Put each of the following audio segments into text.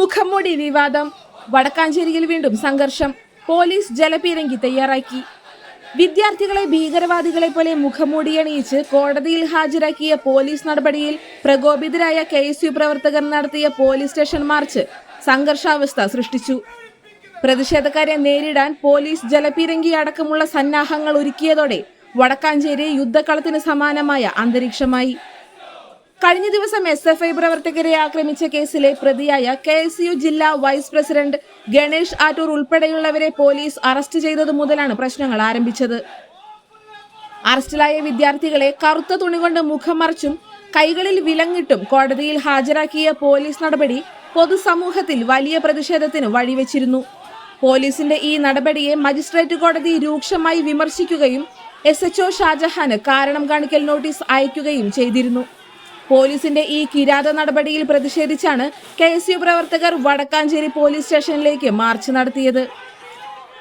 മുഖംമൂടി വിവാദം. വടക്കാഞ്ചേരിയിൽ വീണ്ടും സംഘർഷം. പോലീസ് ജലപീരങ്കി തയ്യാറാക്കി. വിദ്യാർത്ഥികളെ ഭീകരവാദികളെ പോലെ മുഖംമൂടി അണിയിച്ച് കോടതിയിൽ ഹാജരാക്കിയ പോലീസ് നടപടിയിൽ പ്രകോപിതരായ കെ എസ് യു പ്രവർത്തകർ നടത്തിയ പോലീസ് സ്റ്റേഷൻ മാർച്ച് സംഘർഷാവസ്ഥ സൃഷ്ടിച്ചു. പ്രതിഷേധക്കാരെ നേരിടാൻ പോലീസ് ജലപീരങ്കി അടക്കമുള്ള സന്നാഹങ്ങൾ ഒരുക്കിയതോടെ വടക്കാഞ്ചേരി യുദ്ധക്കളത്തിന് സമാനമായ അന്തരീക്ഷമായി. കഴിഞ്ഞ ദിവസം എസ് എഫ് ഐ പ്രവർത്തകരെ ആക്രമിച്ച കേസിലെ പ്രതിയായ കെ എസ് യു ജില്ലാ വൈസ് പ്രസിഡന്റ് ഗണേഷ് ആറ്റൂർ ഉൾപ്പെടെയുള്ളവരെ പോലീസ് അറസ്റ്റ് ചെയ്തതു മുതലാണ് പ്രശ്നങ്ങൾ ആരംഭിച്ചത്. അറസ്റ്റിലായ വിദ്യാർത്ഥികളെ കറുത്ത തുണി കൊണ്ട് മുഖം മറച്ചും കൈകളിൽ വിലങ്ങിട്ടും കോടതിയിൽ ഹാജരാക്കിയ പോലീസ് നടപടി പൊതുസമൂഹത്തിൽ വലിയ പ്രതിഷേധത്തിന് വഴിവെച്ചിരുന്നു. പോലീസിന്റെ ഈ നടപടിയെ മജിസ്ട്രേറ്റ് കോടതി രൂക്ഷമായി വിമർശിക്കുകയും എസ് എച്ച്ഒ ഷാജഹാന് കാരണം കാണിക്കൽ നോട്ടീസ് അയക്കുകയും ചെയ്തിരുന്നു. പോലീസിന്റെ ഈ കിരാത നടപടിയിൽ പ്രതിഷേധിച്ചാണ് കെ എസ് യു പ്രവർത്തകർ വടക്കാഞ്ചേരി പോലീസ് സ്റ്റേഷനിലേക്ക് മാർച്ച് നടത്തിയത്.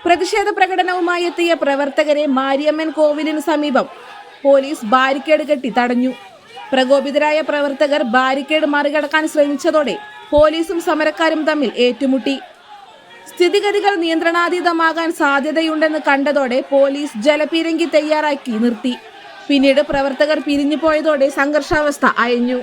പ്രതിഷേധ പ്രകടനവുമായി എത്തിയ പ്രവർത്തകരെ മാരിയമ്മൻ കോവിലിന് സമീപം പോലീസ് ബാരിക്കേഡ് കെട്ടി തടഞ്ഞു. പ്രകോപിതരായ പ്രവർത്തകർ ബാരിക്കേഡ് മറികടക്കാൻ ശ്രമിച്ചതോടെ പോലീസും സമരക്കാരും തമ്മിൽ ഏറ്റുമുട്ടി. സ്ഥിതിഗതികൾ നിയന്ത്രണാതീതമാകാൻ സാധ്യതയുണ്ടെന്ന് കണ്ടതോടെ പോലീസ് ജലപീരങ്കി തയ്യാറാക്കി നിർത്തി. പിന്നീട് പ്രവർത്തകർ പിരിഞ്ഞു പോയതോടെ സംഘർഷാവസ്ഥ അയഞ്ഞു.